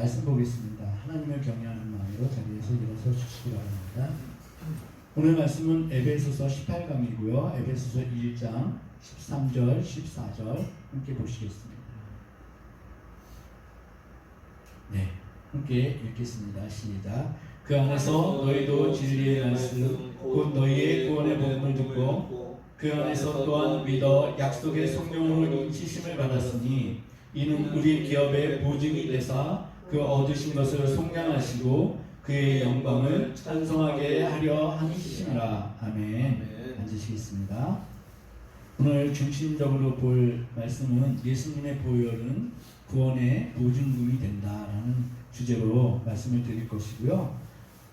말씀 보겠습니다. 하나님을 경외하는 마음으로 자리에서 일어서 주시기 바랍니다. 오늘 말씀은 에베소서 18강이고요. 에베소서 1장 13절, 14절 함께 보시겠습니다. 네, 함께 읽겠습니다. 시작. 그 안에서 너희도 진리의 말씀, 곧 너희의 구원의 복음을 듣고 그 안에서 또한 믿어 약속의 성령으로 인치심을 받았으니 이는 우리 기업의 보증이 되사 그 얻으신 것을 속량하시고 그의 영광을 찬송하게 하려 하심이라 아멘. 앉으시겠습니다. 오늘 중심적으로 볼 말씀은 예수님의 보혈은 구원의 보증금이 된다라는 주제로 말씀을 드릴 것이고요.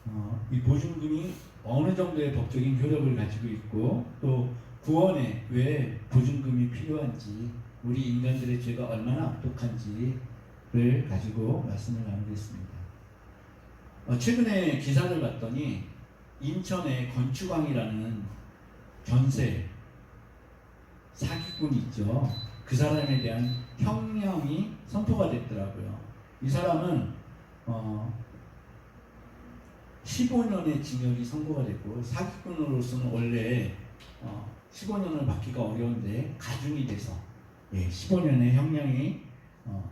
어, 이 보증금이 어느 정도의 법적인 효력을 가지고 있고 또 구원에 왜 보증금이 필요한지 우리 인간들의 죄가 얼마나 악독한지 를 가지고 말씀을 나누겠습니다. 어, 최근에 기사를 봤더니 인천의 건축왕이라는 전세 사기꾼이 있죠. 그 사람에 대한 형량이 선포가 됐더라고요. 이 사람은 어, 15년의 징역이 선고가 됐고 사기꾼으로서는 원래 어, 15년을 받기가 어려운데 가중이 돼서 예, 15년의 형량이 어,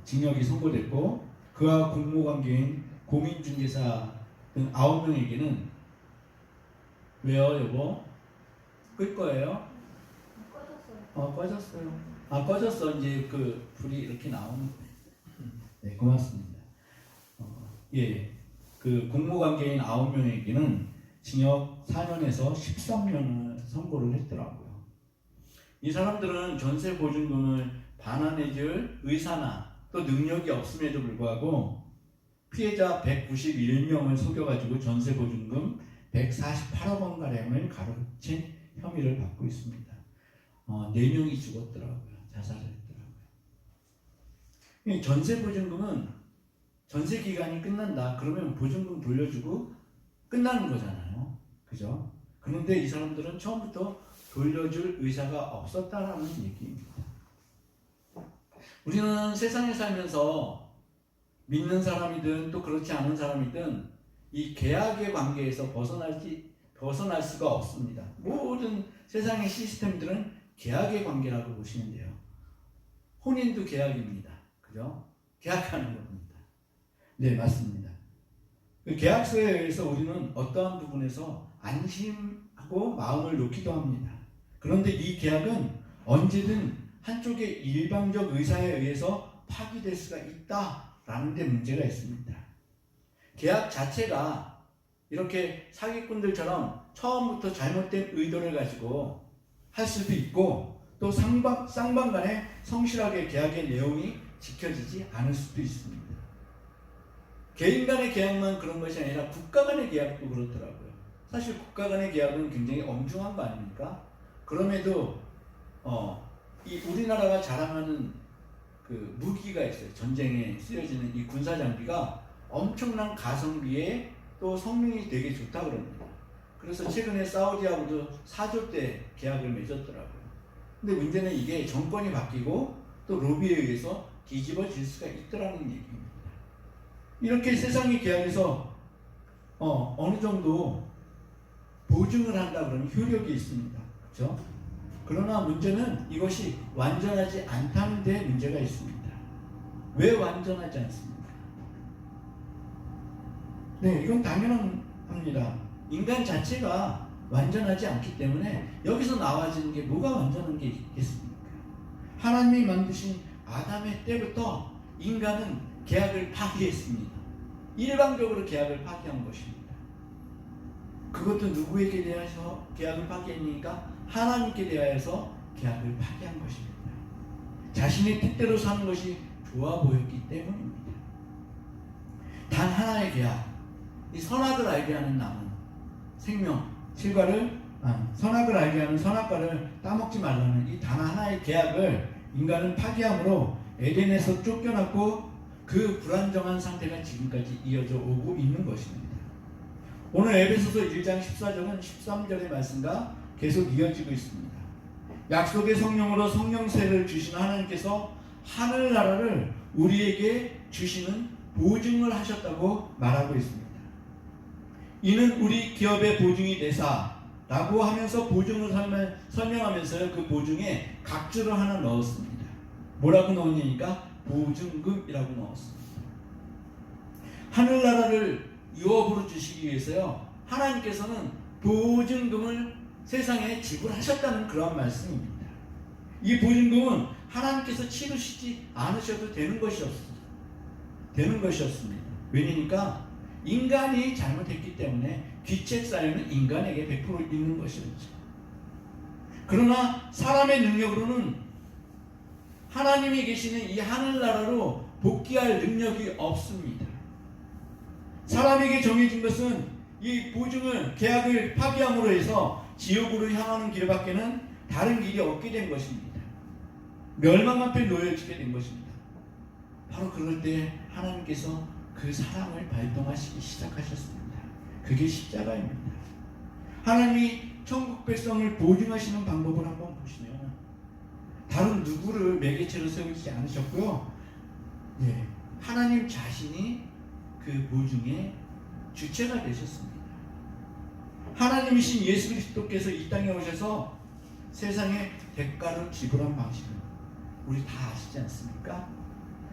징역이 선고됐고 그와 공모관계인 공인중개사 등 9명에게는 왜요 여보? 끌 거예요? 꺼졌어요. 어 꺼졌어요. 아 꺼졌어 이제 그 불이 이렇게 나오는. 네 고맙습니다. 어, 예, 그 공모관계인 9명에게는 징역 4년에서 13년을 선고를 했더라고요. 이 사람들은 전세 보증금을 반환해줄 의사나 또 능력이 없음에도 불구하고 피해자 191명을 속여가지고 전세 보증금 148억 원 가량을 가로챈 혐의를 받고 있습니다. 어, 4명이 죽었더라고요. 자살을 했더라고요. 이 전세 보증금은 전세 기간이 끝난다. 그러면 보증금 돌려주고 끝나는 거잖아요. 그죠? 그런데 이 사람들은 처음부터 돌려줄 의사가 없었다라는 얘기입니다. 우리는 세상에 살면서 믿는 사람이든 또 그렇지 않은 사람이든 이 계약의 관계에서 벗어나지 벗어날 수가 없습니다. 모든 세상의 시스템들은 계약의 관계라고 보시면 돼요. 혼인도 계약입니다. 그죠? 계약하는 겁니다. 네, 맞습니다. 그 계약서에 의해서 우리는 어떠한 부분에서 안심하고 마음을 놓기도 합니다. 그런데 이 계약은 언제든 한쪽의 일방적 의사에 의해서 파기될 수가 있다라는 데 문제가 있습니다. 계약 자체가 이렇게 사기꾼들처럼 처음부터 잘못된 의도를 가지고 할 수도 있고 또 쌍방, 쌍방 간에 성실하게 계약의 내용이 지켜지지 않을 수도 있습니다. 개인 간의 계약만 그런 것이 아니라 국가 간의 계약도 그렇더라고요. 사실 국가 간의 계약은 굉장히 엄중한 거 아닙니까? 그럼에도 어, 이 우리나라가 자랑하는 그 무기가 있어요. 전쟁에 쓰여지는 이 군사 장비가 엄청난 가성비에 또 성능이 되게 좋다 그럽니다. 그래서 최근에 사우디하고도 4조 대 계약을 맺었더라고요. 근데 문제는 이게 정권이 바뀌고 또 로비에 의해서 뒤집어질 수가 있더라는 얘기입니다. 이렇게 세상의 계약에서 어, 어느 정도 보증을 한다 그러면 효력이 있습니다. 그렇죠? 그러나 문제는 이것이 완전하지 않다는 데 문제가 있습니다. 왜 완전하지 않습니까? 네, 이건 당연합니다. 인간 자체가 완전하지 않기 때문에 여기서 나와지는 게 뭐가 완전한 게 있겠습니까? 하나님이 만드신 아담의 때부터 인간은 계약을 파기했습니다. 일방적으로 계약을 파기한 것입니다. 그것도 누구에게 대하여서 계약을 파기했니까? 하나님께 대하여서 계약을 파기한 것입니다. 자신의 뜻대로 사는 것이 좋아 보였기 때문입니다. 단 하나의 계약, 이 선악을 알게 하는 나무, 생명, 실과를 아, 선악을 알게 하는 선악과를 따먹지 말라는 이 단 하나의 계약을 인간은 파기함으로 에덴에서 쫓겨났고 그 불안정한 상태가 지금까지 이어져 오고 있는 것입니다. 오늘 에베소서 1장 14절은 13절의 말씀과 계속 이어지고 있습니다. 약속의 성령으로 성령세를 주시는 하나님께서 하늘나라를 우리에게 주시는 보증을 하셨다고 말하고 있습니다. 이는 우리 기업의 보증이 되사라고 하면서 보증을 설명, 설명하면서 그 보증에 각주를 하나 넣었습니다. 뭐라고 넣었냐니까 보증금이라고 넣었습니다. 하늘나라를 유업으로 주시기 위해서요. 하나님께서는 보증금을 세상에 지불하셨다는 그런 말씀입니다. 이 보증금은 하나님께서 치르시지 않으셔도 되는 것이었습니다. 되는 것이었습니다. 왜냐니까 인간이 잘못했기 때문에 귀책 사유는 인간에게 100% 있는 것이었죠. 그러나 사람의 능력으로는 하나님이 계시는 이 하늘나라로 복귀할 능력이 없습니다. 사람에게 정해진 것은 이 보증을 계약을 파기함으로 해서 지옥으로 향하는 길밖에는 다른 길이 없게 된 것입니다. 멸망 앞에 놓여지게 된 것입니다. 바로 그럴 때 하나님께서 그 사랑을 발동하시기 시작하셨습니다. 그게 십자가입니다. 하나님이 천국 백성을 보증하시는 방법을 한번 보시면 다른 누구를 매개체로 세우지 않으셨고요. 예, 하나님 자신이 그 보증의 주체가 되셨습니다. 하나님이신 예수 그리스도께서 이 땅에 오셔서 세상에 대가를 지불한 방식은 우리 다 아시지 않습니까?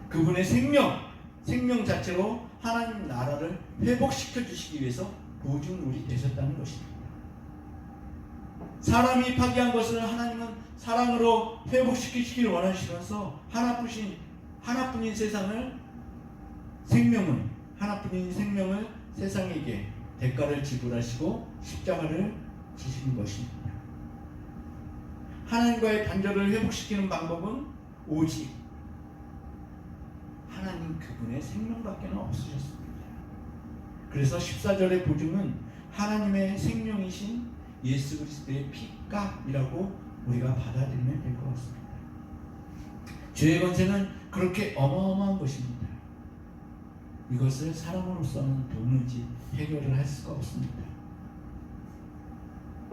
그분의 생명, 생명 자체로 하나님 나라를 회복시켜 주시기 위해서 보증물이 되셨다는 것입니다. 사람이 파기한 것을 하나님은 사랑으로 회복시키시기를 원하시면서 하나뿐인 하나뿐인 세상을 생명을 하나뿐인 생명을 세상에게 대가를 지불하시고 십자가를 지신 것입니다. 하나님과의 단절을 회복시키는 방법은 오직 하나님 그분의 생명밖에 없으셨습니다. 그래서 14절의 보증은 하나님의 생명이신 예수 그리스도의 피값이라고 우리가 받아들이면 될 것 같습니다. 죄의 권세는 그렇게 어마어마한 것입니다. 이것을 사람으로서는 도무지 해결을 할 수가 없습니다.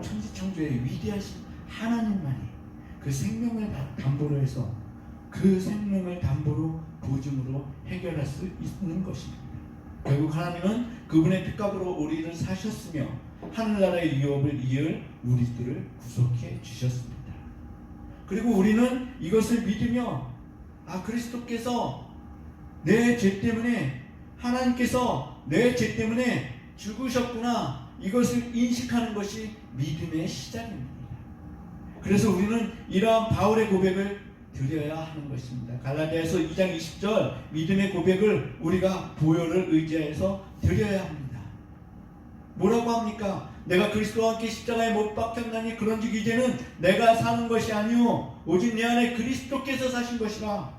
천지창조의 위대하신 하나님만이 그 생명을 담보로 해서 그 생명을 담보로 보증으로 해결할 수 있는 것입니다. 결국 하나님은 그분의 피값으로 우리를 사셨으며 하늘나라의 유업을 이을 우리들을 구속해 주셨습니다. 그리고 우리는 이것을 믿으며 아 그리스도께서 내 죄 때문에 하나님께서 내 죄 때문에 죽으셨구나 이것을 인식하는 것이 믿음의 시작입니다. 그래서 우리는 이러한 바울의 고백을 드려야 하는 것입니다. 갈라디아서 2장 20절 믿음의 고백을 우리가 보혈을 의지해서 드려야 합니다. 뭐라고 합니까? 내가 그리스도와 함께 십자가에 못 박혔나니 그런즉 이제는 내가 사는 것이 아니요 오직 내 안에 그리스도께서 사신 것이라.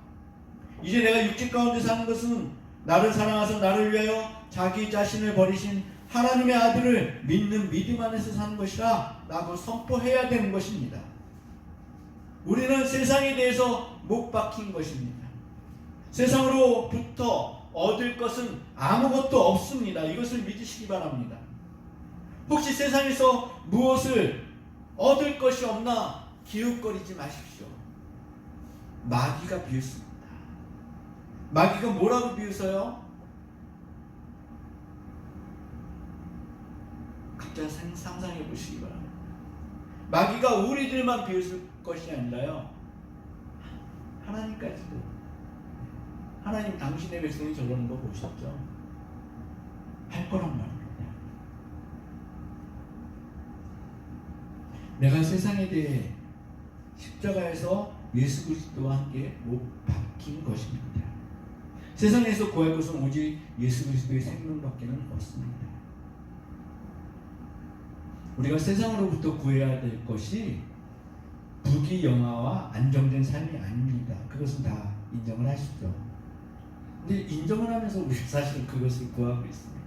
이제 내가 육체 가운데 사는 것은 나를 사랑하사 나를 위하여 자기 자신을 버리신 하나님의 아들을 믿는 믿음 안에서 사는 것이라 라고 선포해야 되는 것입니다. 우리는 세상에 대해서 못 박힌 것입니다. 세상으로부터 얻을 것은 아무것도 없습니다. 이것을 믿으시기 바랍니다. 혹시 세상에서 무엇을 얻을 것이 없나 기웃거리지 마십시오. 마귀가 비웃습니다. 마귀가 뭐라고 비웃어요? 각자 상- 상상해 보시기 바랍니다. 마귀가 우리들만 비웃을 것이 아니라요. 하나님까지도. 하나님 당신의 백성이 저러는 거 보셨죠? 할 거란 말입니다. 내가 세상에 대해 십자가에서 예수 그리스도와 함께 못 박힌 것입니다. 세상에서 구할 것은 오직 예수 그리스도의 생명밖에는 없습니다. 우리가 세상으로부터 구해야 될 것이 부귀 영화와 안정된 삶이 아닙니다. 그것은 다 인정을 하시죠. 근데 인정을 하면서 우리가 사실 그것을 구하고 있습니다.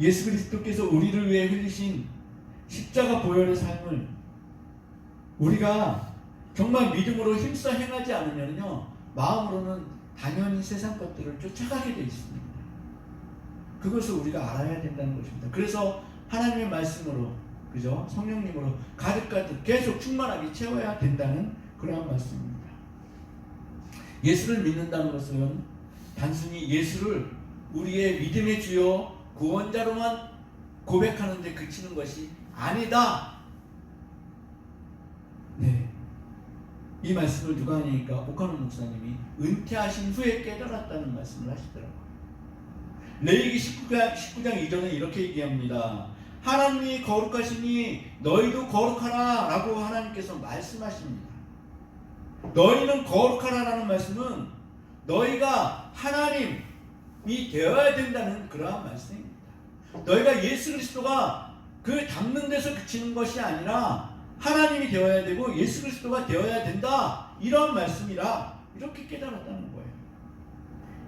예수 그리스도께서 우리를 위해 흘리신 십자가 보혈의 삶을 우리가 정말 믿음으로 힘써 행하지 않으면요 마음으로는 당연히 세상 것들을 쫓아가게 되어 있습니다. 그것을 우리가 알아야 된다는 것입니다. 그래서 하나님의 말씀으로 그죠 성령님으로 가득가득 계속 충만하게 채워야 된다는 그러한 말씀입니다. 예수를 믿는다는 것은 단순히 예수를 우리의 믿음의 주요 구원자로만 고백하는데 그치는 것이 아니다. 네. 이 말씀을 누가 하니까 오카노 목사님이 은퇴하신 후에 깨달았다는 말씀을 하시더라고요. 레이기 19장, 19장 2절은 이렇게 얘기합니다. 하나님이 거룩하시니 너희도 거룩하라 라고 하나님께서 말씀하십니다. 너희는 거룩하라라는 말씀은 너희가 하나님이 되어야 된다는 그러한 말씀입니다. 너희가 예수 그리스도가 그 닮는 데서 그치는 것이 아니라 하나님이 되어야 되고 예수 그리스도가 되어야 된다 이런 말씀이라 이렇게 깨달았다는 거예요.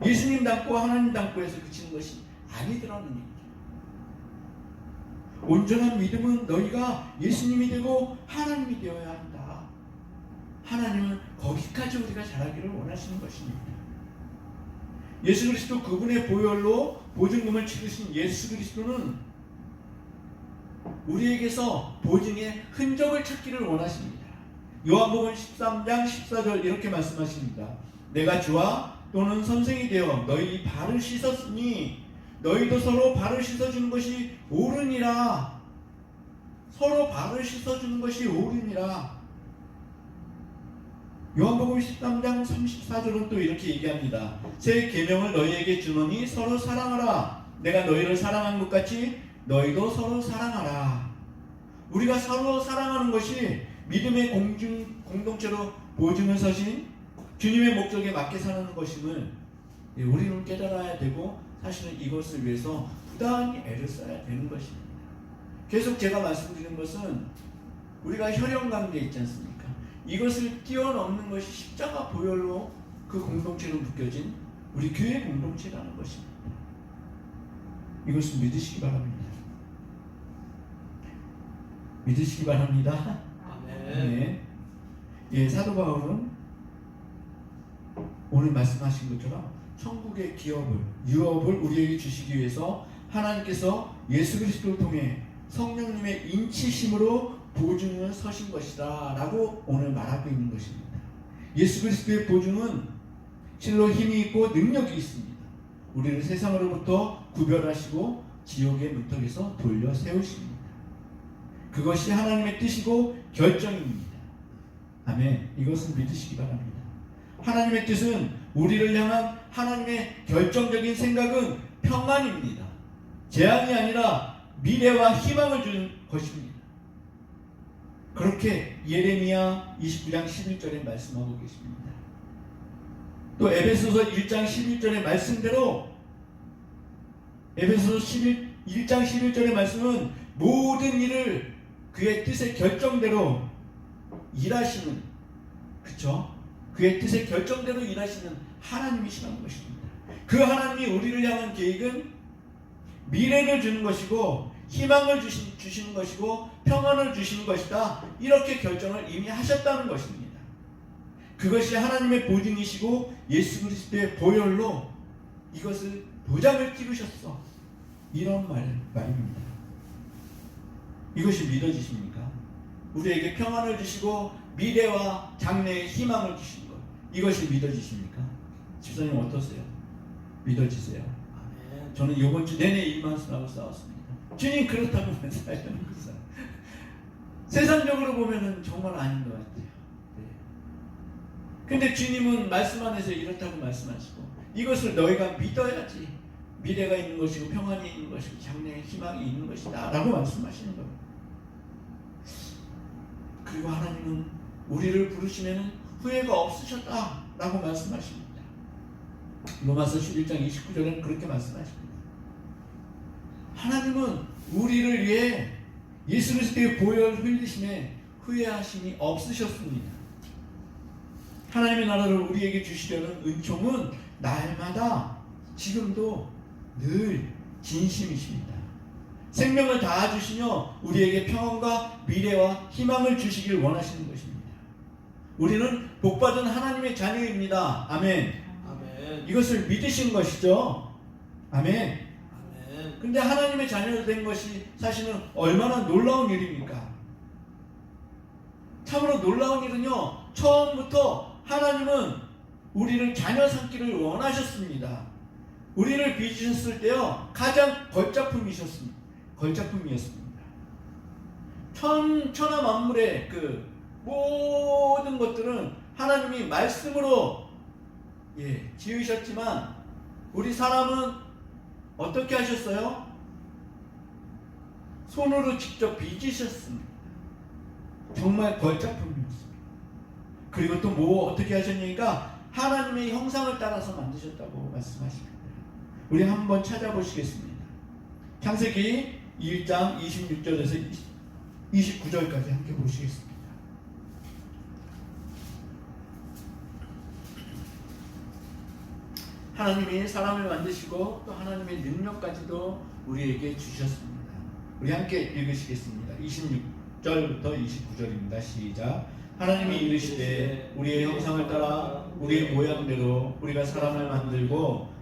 예수님 닮고 하나님 닮고 해서 그치는 것이 아니더라는 얘기죠. 온전한 믿음은 너희가 예수님이 되고 하나님이 되어야 한다. 하나님은 거기까지 우리가 자라기를 원하시는 것입니다. 예수 그리스도 그분의 보혈로 보증금을 치르신 예수 그리스도는 우리에게서 보증의 흔적을 찾기를 원하십니다. 요한복음 13장 14절 이렇게 말씀하십니다. 내가 주와 또는 선생이 되어 너희 발을 씻었으니 너희도 서로 발을 씻어주는 것이 옳으니라. 서로 발을 씻어주는 것이 옳으니라. 요한복음 13장 34절은 또 이렇게 얘기합니다. 새 계명을 너희에게 주노니 서로 사랑하라. 내가 너희를 사랑한 것 같이 너희도 서로 사랑하라. 우리가 서로 사랑하는 것이 믿음의 공중, 공동체로 보증을 서신 주님의 목적에 맞게 사는 것임을 예, 우리는 깨달아야 되고 사실은 이것을 위해서 부단히 애를 써야 되는 것입니다. 계속 제가 말씀드린 것은 우리가 혈연 관계 있지 않습니까? 이것을 뛰어넘는 것이 십자가 보혈로 그 공동체로 묶여진 우리 교회 공동체라는 것입니다. 이것을 믿으시기 바랍니다. 믿으시기 바랍니다. 네. 예, 사도 바울은 오늘 말씀하신 것처럼 천국의 기업을 유업을 우리에게 주시기 위해서 하나님께서 예수 그리스도를 통해 성령님의 인치심으로 보증을 서신 것이다 라고 오늘 말하고 있는 것입니다. 예수 그리스도의 보증은 실로 힘이 있고 능력이 있습니다. 우리를 세상으로부터 구별하시고 지옥의 문턱에서 돌려 세우십니다. 그것이 하나님의 뜻이고 결정입니다. 아멘. 이것은 믿으시기 바랍니다. 하나님의 뜻은 우리를 향한 하나님의 결정적인 생각은 평안입니다. 재앙이 아니라 미래와 희망을 주는 것입니다. 그렇게 예레미야 29장 11절에 말씀하고 계십니다. 또 에베소서 1장 11절의 말씀대로 에베소서 11, 1장 11절의 말씀은 모든 일을 그의 뜻의 결정대로 일하시는 그쵸? 그의 뜻의 결정대로 일하시는 하나님이시라는 것입니다. 그 하나님이 우리를 향한 계획은 미래를 주는 것이고 희망을 주시, 주시는 것이고 평안을 주시는 것이다. 이렇게 결정을 이미 하셨다는 것입니다. 그것이 하나님의 보증이시고 예수 그리스도의 보혈로 이것을 보장을 찍으셨어. 이런 말, 말입니다. 이것이 믿어지십니까? 우리에게 평안을 주시고 미래와 장래의 희망을 주신 것. 이것이 믿어지십니까? 집사님 어떠세요? 믿어지세요? 저는 이번 주 내내 이 말씀하고 싸웠습니다. 주님 그렇다고 말씀하시는 거죠. 세상적으로 보면은 정말 아닌 것 같아요. 네. 근데 주님은 말씀 안에서 이렇다고 말씀하시고 이것을 너희가 믿어야지 미래가 있는 것이고 평안이 있는 것이고 장래의 희망이 있는 것이다 라고 말씀하시는 거예요. 그리고 하나님은 우리를 부르시면 후회가 없으셨다 라고 말씀하십니다. 로마서 11장 29절에는 그렇게 말씀하십니다. 하나님은 우리를 위해 예수 그리스도의 보혈 흘리심에 후회하심이 없으셨습니다. 하나님의 나라를 우리에게 주시려는 은총은 날마다 지금도 늘 진심이십니다. 생명을 다하 주시며 우리에게 평안과 미래와 희망을 주시길 원하시는 것입니다. 우리는 복받은 하나님의 자녀입니다. 아멘. 아멘. 이것을 믿으신 것이죠. 아멘. 아멘. 근데 하나님의 자녀가 된 것이 사실은 얼마나 놀라운 일입니까? 참으로 놀라운 일은요, 처음부터 하나님은 우리를 자녀 삼기를 원하셨습니다. 우리를 빚으셨을 때요 가장 걸작품이셨습니다. 걸작품이었습니다. 천 천하 만물의 그 모든 것들은 하나님이 말씀으로 예 지으셨지만 우리 사람은 어떻게 하셨어요? 손으로 직접 빚으셨습니다. 정말 걸작품이었습니다. 그리고 또 뭐 어떻게 하셨냐니까 하나님의 형상을 따라서 만드셨다고 말씀하십니다. 우리 한번 찾아보시겠습니다. 창세기 1장 26절에서 29절까지 함께 보시겠습니다. 하나님이 사람을 만드시고 또 하나님의 능력까지도 우리에게 주셨습니다. 우리 함께 읽으시겠습니다. 26절부터 29절입니다. 시작. 하나님이 이르시되 우리의 형상을 따라 우리의 모양대로 우리가 사람을 만들고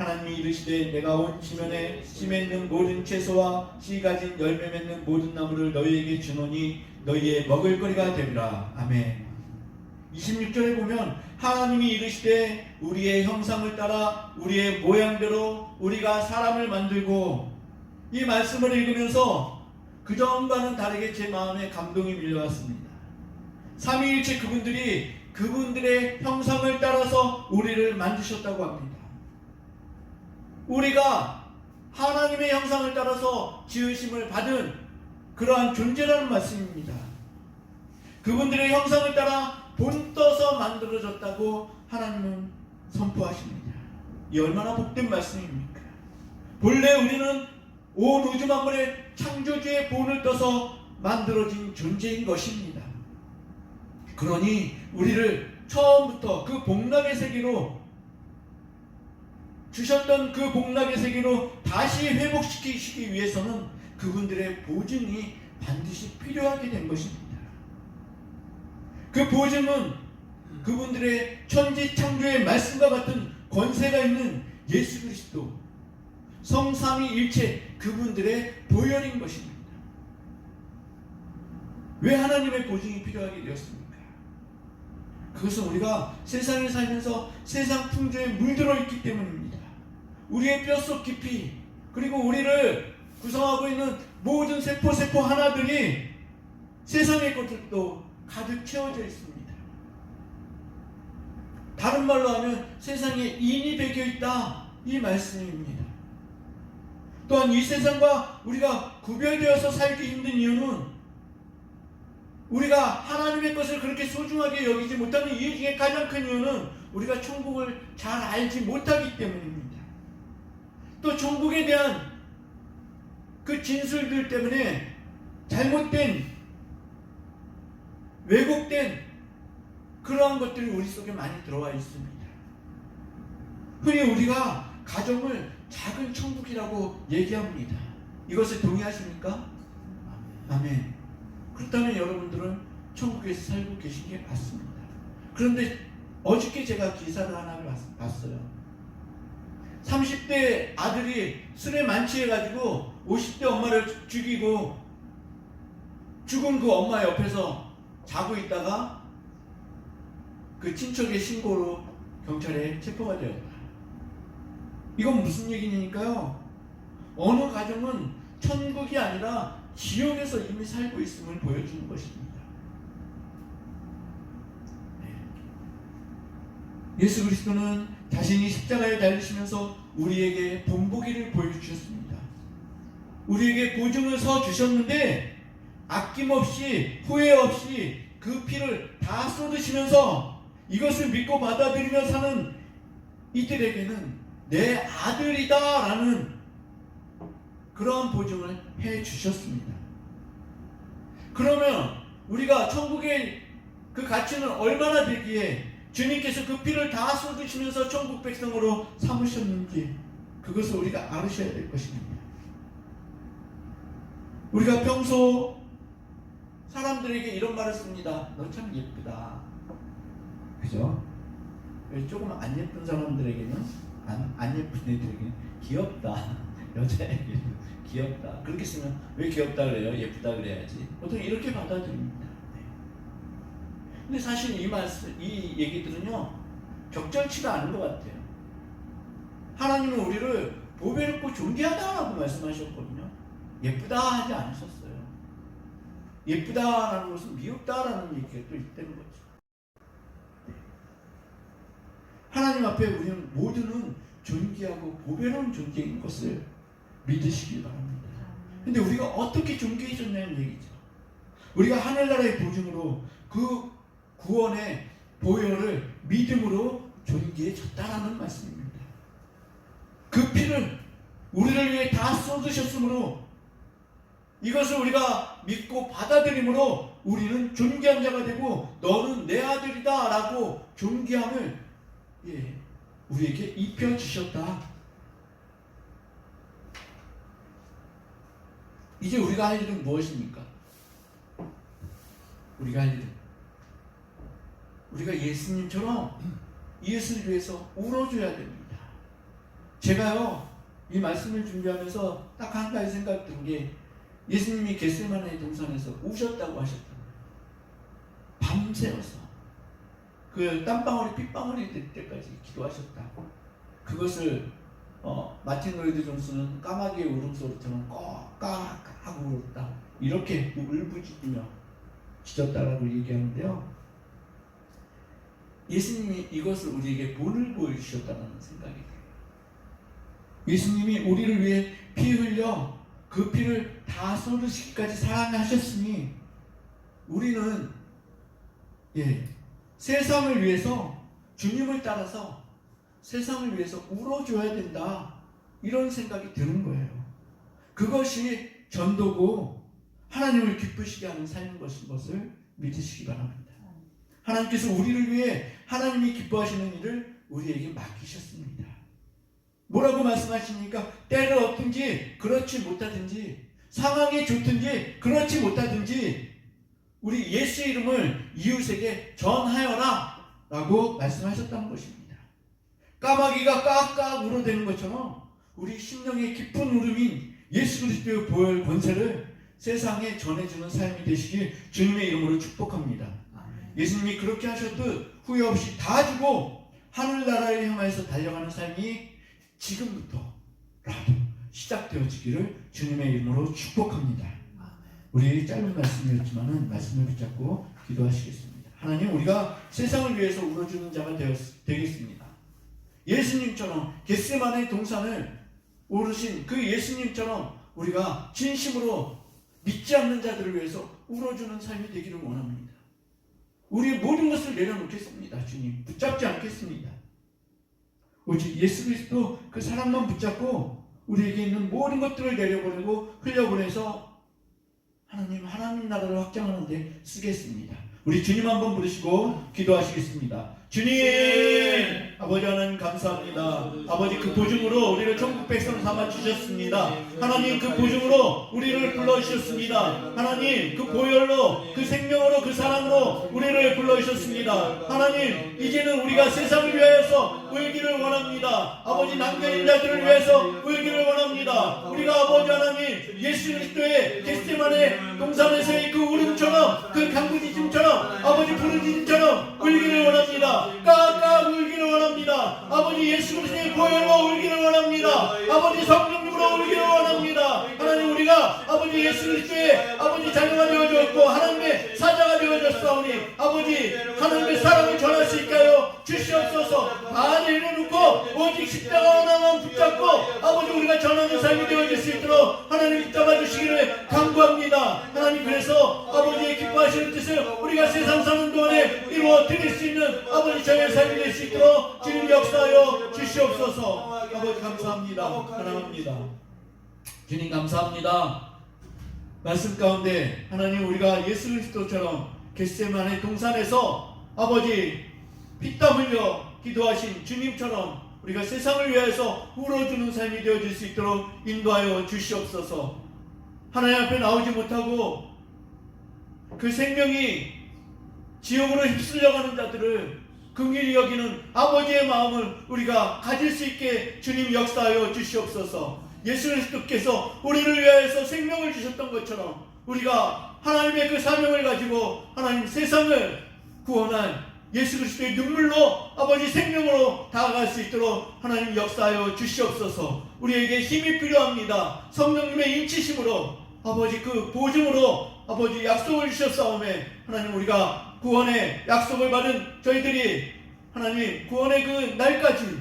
하나님이 이르시되 내가 온 지면에 씨 맺는 모든 채소와 씨 가진 열매 맺는 모든 나무를 너희에게 주노니 너희의 먹을거리가 되리라 아멘 26절에 보면 하나님이 이르시되 우리의 형상을 따라 우리의 모양대로 우리가 사람을 만들고 이 말씀을 읽으면서 그 전과는 다르게 제 마음에 감동이 밀려왔습니다. 삼위일체 그분들이 그분들의 형상을 따라서 우리를 만드셨다고 합니다. 우리가 하나님의 형상을 따라서 지으심을 받은 그러한 존재라는 말씀입니다. 그분들의 형상을 따라 본떠서 만들어졌다고 하나님은 선포하십니다. 이 얼마나 복된 말씀입니까? 본래 우리는 온 우주 만물의 창조주의 본을 떠서 만들어진 존재인 것입니다. 그러니 우리를 처음부터 그 복락의 세계로 주셨던 그 복락의 세계로 다시 회복시키시기 위해서는 그분들의 보증이 반드시 필요하게 된 것입니다. 그 보증은 그분들의 천지 창조의 말씀과 같은 권세가 있는 예수 그리스도 성삼위일체 그분들의 보혈인 것입니다. 왜 하나님의 보증이 필요하게 되었습니까? 그것은 우리가 세상에 살면서 세상 풍조에 물들어 있기 때문입니다. 우리의 뼛속 깊이 그리고 우리를 구성하고 있는 모든 세포 세포 하나들이 세상의 것들도 가득 채워져 있습니다. 다른 말로 하면 세상에 인이 배겨 있다 이 말씀입니다. 또한 이 세상과 우리가 구별되어서 살기 힘든 이유는 우리가 하나님의 것을 그렇게 소중하게 여기지 못하는 이유 중에 가장 큰 이유는 우리가 천국을 잘 알지 못하기 때문입니다. 또 천국에 대한 그 진술들 때문에 잘못된 왜곡된 그러한 것들이 우리 속에 많이 들어와 있습니다. 흔히 우리가 가정을 작은 천국이라고 얘기합니다. 이것에 동의하십니까? 아멘. 그렇다면 여러분들은 천국에서 살고 계신 게 맞습니다. 그런데 어저께 제가 기사를 하나를 봤- 봤어요. 30대 아들이 술에 만취해가지고 50대 엄마를 죽이고 죽은 그 엄마 옆에서 자고 있다가 그 친척의 신고로 경찰에 체포가 되었다. 이건 무슨 얘기냐니까요. 어느 가정은 천국이 아니라 지옥에서 이미 살고 있음을 보여주는 것입니다. 예수 그리스도는 자신이 십자가에 달리시면서 우리에게 본보기를 보여주셨습니다. 우리에게 보증을 서 주셨는데 아낌없이 후회 없이 그 피를 다 쏟으시면서 이것을 믿고 받아들이며 사는 이들에게는 내 아들이다라는 그러한 보증을 해 주셨습니다. 그러면 우리가 천국의 그 가치는 얼마나 되기에 주님께서 그 피를 다 쏟으시면서 천국 백성으로 삼으셨는지 그것을 우리가 알으셔야 될 것입니다. 우리가 평소 사람들에게 이런 말을 씁니다. 너 참 예쁘다. 그죠? 왜 조금 안 예쁜 사람들에게는 안, 안 예쁜 애들에게는 귀엽다. 여자에게는 귀엽다. 그렇게 쓰면 왜 귀엽다 그래요? 예쁘다 그래야지. 보통 이렇게 받아들입니다. 네. 근데 사실 이 말씀, 이 얘기들은요 적절치가 않은 것 같아요. 하나님은 우리를 보배롭고 존귀하다라고 말씀하셨거든요. 예쁘다 하지 않으셨어요. 예쁘다라는 것은 미흡다라는 얘기가 또 있다는 거죠. 네. 하나님 앞에 우리는 모두는 존귀하고 보배로운 존재인 것을 믿으시길 바랍니다. 근데 우리가 어떻게 존귀해졌냐는 얘기죠. 우리가 하늘나라의 보증으로 그 구원의 보혈을 믿음으로 존귀해졌다라는 말씀입니다. 그 피를 우리를 위해 다 쏟으셨으므로 이것을 우리가 믿고 받아들임으로 우리는 존귀한 자가 되고 너는 내 아들이다 라고 존귀함을 예, 우리에게 입혀 주셨다. 이제 우리가 할 일은 무엇입니까? 우리가 할 일은 우리가 예수님처럼 이웃을 위해서 울어줘야 됩니다. 제가요 이 말씀을 준비하면서 딱 한 가지 생각 든 게 예수님이 겟세마네 동산에서 우셨다고 하셨잖아요. 밤새워서 그 땀방울이 핏방울이 될 때까지 기도하셨다고. 그것을 어, 마틴 로이드 존스는 까마귀의 울음소리처럼 하고 울었다. 이렇게 울부짖으며 지졌다라고 얘기하는데요. 예수님이 이것을 우리에게 본을 보여주셨다는 생각이 들어요. 예수님이 우리를 위해 피 흘려 그 피를 다 쏟으시기까지 사랑하셨으니 우리는 예, 세상을 위해서 주님을 따라서 세상을 위해서 울어줘야 된다 이런 생각이 드는 거예요. 그것이 전도고 하나님을 기쁘시게 하는 삶인 것인 것을 믿으시기 바랍니다. 하나님께서 우리를 위해 하나님이 기뻐하시는 일을 우리에게 맡기셨습니다. 뭐라고 말씀하십니까? 때를 얻든지 그렇지 못하든지 상황이 좋든지 그렇지 못하든지 우리 예수 이름을 이웃에게 전하여라 라고 말씀하셨다는 것입니다. 까마귀가 깍깍 울어대는 것처럼 우리 심령의 깊은 울음인 예수 그리스도의 보혈 권세를 세상에 전해주는 삶이 되시길 주님의 이름으로 축복합니다. 예수님이 그렇게 하셨듯 후회 없이 다 주고 하늘나라를 향하여서 달려가는 삶이 지금부터라도 시작되어지기를 주님의 이름으로 축복합니다. 우리 짧은 말씀이었지만은 말씀을 붙잡고 기도하시겠습니다. 하나님 우리가 세상을 위해서 울어주는 자가 되었, 되겠습니다. 예수님처럼 겟세만의 동산을 오르신 그 예수님처럼 우리가 진심으로 믿지 않는 자들을 위해서 울어주는 삶이 되기를 원합니다. 우리의 모든 것을 내려놓겠습니다. 주님 붙잡지 않겠습니다. 오직 예수 그리스도 그 사랑만 붙잡고 우리에게 있는 모든 것들을 내려보내고 흘려보내서 하나님 하나님 나라를 확장하는 데 쓰겠습니다. 우리 주님 한번 부르시고 기도하시겠습니다. 주님 아버지 하나님 감사합니다. 아버지 그 보증으로 우리를 천국 백성 삼아 주셨습니다. 하나님 그 보증으로 우리를 불러 주셨습니다. 하나님 그 보혈로 그 생명으로 그 사랑으로 우리를 불러 주셨습니다. 하나님 이제는 우리가 세상을 위하여서 울기를 원합니다. 아버지 남겨진 자들을 위해서 울기를 원합니다. 우리가 아버지 하나님 예수 그리스도의 겟세만의 동산에서의 그 울음처럼 그 강구지짐처럼 아버지 부르짖음처럼 울기를 원합니다. 까까 울기를 원합니다. 아버지 예수 그리스도의 보혈로 울기를 원합니다. 아버지 성령 울기를 원합니다. 하나님 우리가 아버지 예수 그리스도의 아버지 자녀가 되어졌고 하나님의 사자가 되어졌사오니 아버지 하나님의 사랑을 전할 수 하여 주시옵소서 다 내려놓고 오직 십자가 하나만 붙잡고 아버지 우리가 전하는 삶이 되어질 수 있도록 하나님 붙잡아 주시기를 간구합니다. 하나님 그래서 아버지의 기뻐하시는 뜻을 우리가 세상 사는 동안에 이루어 드릴 수 있는 아버지 저의 삶이 될 수 있도록 주님 역사하여 주시옵소서 아버지 감사합니다. 사랑합니다. 주님 감사합니다. 말씀 가운데 하나님 우리가 예수 그리스도처럼 겟세만의 동산에서 아버지 피땀 흘려 기도하신 주님처럼 우리가 세상을 위해서 울어주는 삶이 되어질 수 있도록 인도하여 주시옵소서. 하나님 앞에 나오지 못하고 그 생명이 지옥으로 휩쓸려가는 자들을 긍휼히 여기는 아버지의 마음을 우리가 가질 수 있게 주님 역사하여 주시옵소서. 예수 그리스도께서 우리를 위하여서 생명을 주셨던 것처럼 우리가 하나님의 그 사명을 가지고 하나님 세상을 구원한 예수 그리스도의 눈물로 아버지 생명으로 다가갈 수 있도록 하나님 역사하여 주시옵소서. 우리에게 힘이 필요합니다. 성령님의 인치심으로 아버지 그 보증으로 아버지 약속을 주셨사오매 하나님 우리가 구원의 약속을 받은 저희들이 하나님 구원의 그 날까지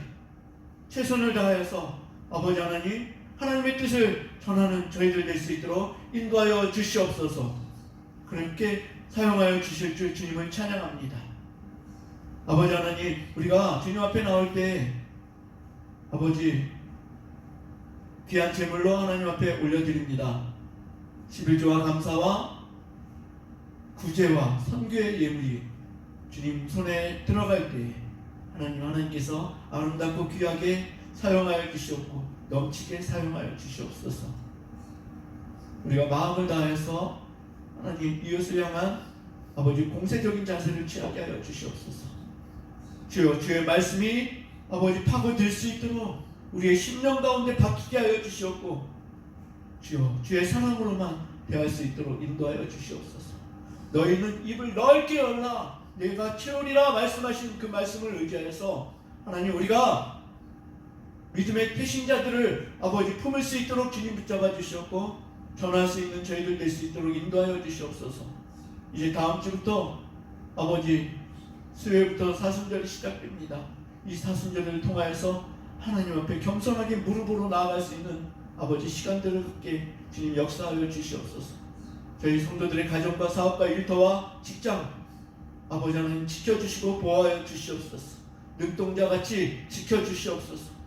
최선을 다하여서 아버지 하나님 하나님의 뜻을 전하는 저희들 될 수 있도록 인도하여 주시옵소서. 그렇게 사용하여 주실 줄 주님을 찬양합니다. 아버지 하나님 우리가 주님 앞에 나올 때 아버지 귀한 제물로 하나님 앞에 올려드립니다. 11조와 감사와 구제와 선교의 예물이 주님 손에 들어갈 때 하나님 하나님께서 아름답고 귀하게 사용하여 주시옵고 넘치게 사용하여 주시옵소서. 우리가 마음을 다해서 하나님 이웃을 향한 아버지 공세적인 자세를 취하게 하여 주시옵소서. 주여 주의 말씀이 아버지 파고들 수 있도록 우리의 심령 가운데 박히게 하여 주시옵고 주여 주의 사랑으로만 대할 수 있도록 인도하여 주시옵소서. 너희는 입을 넓게 열라 내가 채우리라 말씀하신 그 말씀을 의지하여서 하나님 우리가 믿음의 태신자들을 아버지 품을 수 있도록 주님 붙잡아 주시옵고 전할 수 있는 저희들 될 수 있도록 인도하여 주시옵소서. 이제 다음 주부터 아버지 수요일부터 사순절이 시작됩니다. 이 사순절을 통하여서 하나님 앞에 겸손하게 무릎으로 나아갈 수 있는 아버지 시간들을 갖게 주님 역사하여 주시옵소서. 저희 성도들의 가정과 사업과 일터와 직장 아버지 하나님 지켜주시고 보호하여 주시옵소서. 눈동자같이 지켜주시옵소서.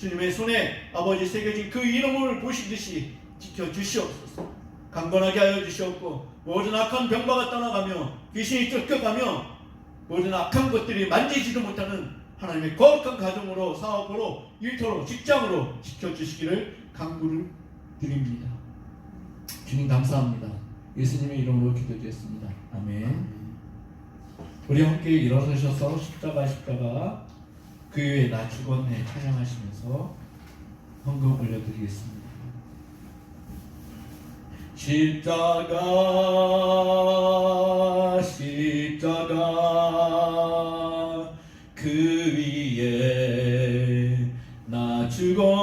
주님의 손에 아버지 새겨진 그 이름을 보시듯이 지켜주시옵소서. 강건하게 하여 주시옵고 모든 악한 병마가 떠나가며 귀신이 쫓겨가며 모든 악한 것들이 만지지도 못하는 하나님의 거룩한 가정으로 사업으로 일터로 직장으로 지켜주시기를 간구를 드립니다. 주님 감사합니다. 예수님의 이름으로 기도드렸습니다. 아멘. 우리 함께 일어서셔서 십자가 십자가 그 위에 나 죽었네 찬양하시면서 헌금 올려드리겠습니다. 십자가 십자가 그 위에 나 죽었네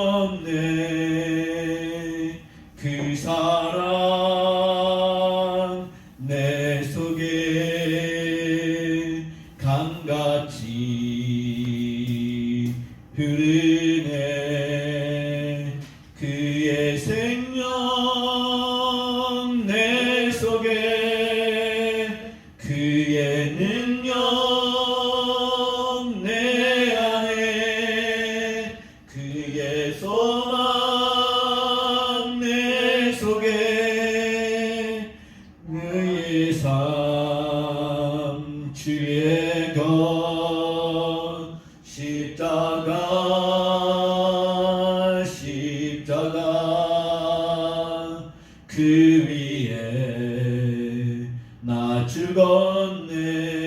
나 죽었네